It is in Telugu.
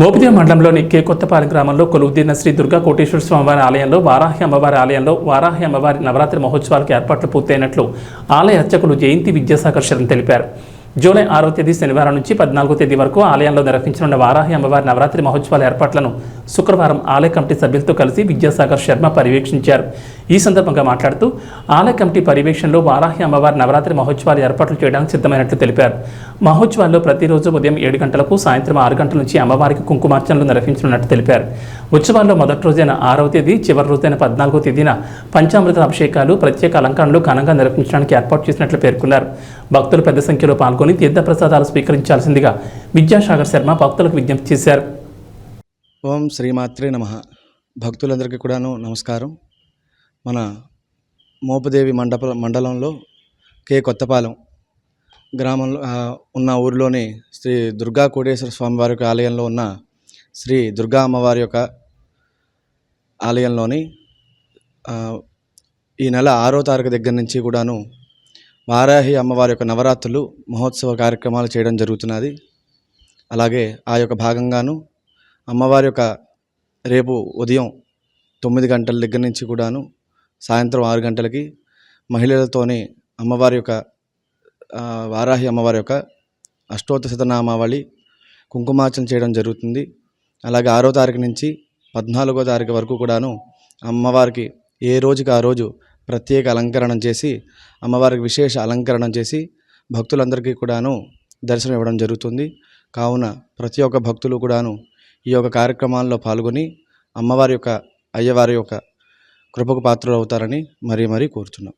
మోపిదేవి మండలంలోని కే కొత్తపాలెం గ్రామంలో కొలువుదీరిన శ్రీ దుర్గా కోటేశ్వర స్వామివారి ఆలయంలో వారాహి అమ్మవారి ఆలయంలో వారాహి అమ్మవారి నవరాత్రి మహోత్సవాలకు ఏర్పాట్లు పూర్తయినట్లు ఆలయ అర్చకులు జయంతి విద్యాసాగర్ శరణ్ తెలిపారు. జూలై ఆరో తేదీ శనివారం నుంచి పద్నాలుగో తేదీ వరకు ఆలయంలో నిర్వహించనున్న వారాహి అమ్మవారి నవరాత్రి మహోత్సవాల ఏర్పాట్లను శుక్రవారం ఆలయ కమిటీ సభ్యులతో కలిసి విద్యాసాగర్ శర్మ పర్యవేక్షించారు. ఈ సందర్భంగా మాట్లాడుతూ ఆలయ కమిటీ పర్యవేక్షణలో వారాహి అమ్మవారి నవరాత్రి మహోత్సవాలు ఏర్పాట్లు చేయడానికి సిద్ధమైనట్లు తెలిపారు. మహోత్సవాల్లో ప్రతిరోజు ఉదయం ఏడు గంటలకు సాయంత్రం ఆరు గంటల నుంచి అమ్మవారికి కుంకుమార్చనలు నిర్వహించనున్నట్టు తెలిపారు. ఉత్సవాల్లో మొదటి రోజైన ఆరవ తేదీ చివరి రోజైన పద్నాలుగో తేదీన పంచామృత అభిషేకాలు ప్రత్యేక అలంకరణలు ఘనంగా నిర్వహించడానికి ఏర్పాటు చేసినట్లు పేర్కొన్నారు. భక్తులు పెద్ద సంఖ్యలో పాల్గొని తీర్థప్రసాదాలు స్వీకరించాల్సిందిగా విద్యాసాగర్ శర్మ భక్తులకు విజ్ఞప్తి చేశారు. ఓం శ్రీమాత్రే నమ. భక్తులందరికీ కూడాను నమస్కారం. మన మోపదేవి మండప మండలంలో కే. కొత్తపాలెం గ్రామంలో ఉన్న ఊరిలోని శ్రీ దుర్గా కోటేశ్వర స్వామివారి యొక్క ఆలయంలో ఉన్న శ్రీ దుర్గా అమ్మవారి యొక్క ఆలయంలోని ఈ నెల ఆరో తారీఖు దగ్గర నుంచి కూడాను వారాహి అమ్మవారి యొక్క నవరాత్రులు మహోత్సవ కార్యక్రమాలు చేయడం జరుగుతున్నది. అలాగే ఆ యొక్క భాగంగాను అమ్మవారి యొక్క రేపు ఉదయం తొమ్మిది గంటల దగ్గర నుంచి కూడాను సాయంత్రం ఆరు గంటలకి మహిళలతోనే అమ్మవారి యొక్క వారాహి అమ్మవారి యొక్క అష్టోత్తర శతనామావళి కుంకుమార్చన చేయడం జరుగుతుంది. అలాగే ఆరో తారీఖు నుంచి పద్నాలుగో తారీఖు వరకు కూడాను అమ్మవారికి ఏ రోజుకి ఆ రోజు ప్రత్యేక అలంకరణం చేసి అమ్మవారికి విశేష అలంకరణం చేసి భక్తులందరికీ కూడాను దర్శనం ఇవ్వడం జరుగుతుంది. కావున ప్రతి ఒక్క భక్తులు కూడాను ఈ యొక్క కార్యక్రమాల్లో పాల్గొని అమ్మవారి యొక్క అయ్యవారి యొక్క కృపకు పాత్రలు అవుతారని మరీ మరీ కోరుచున్నాం.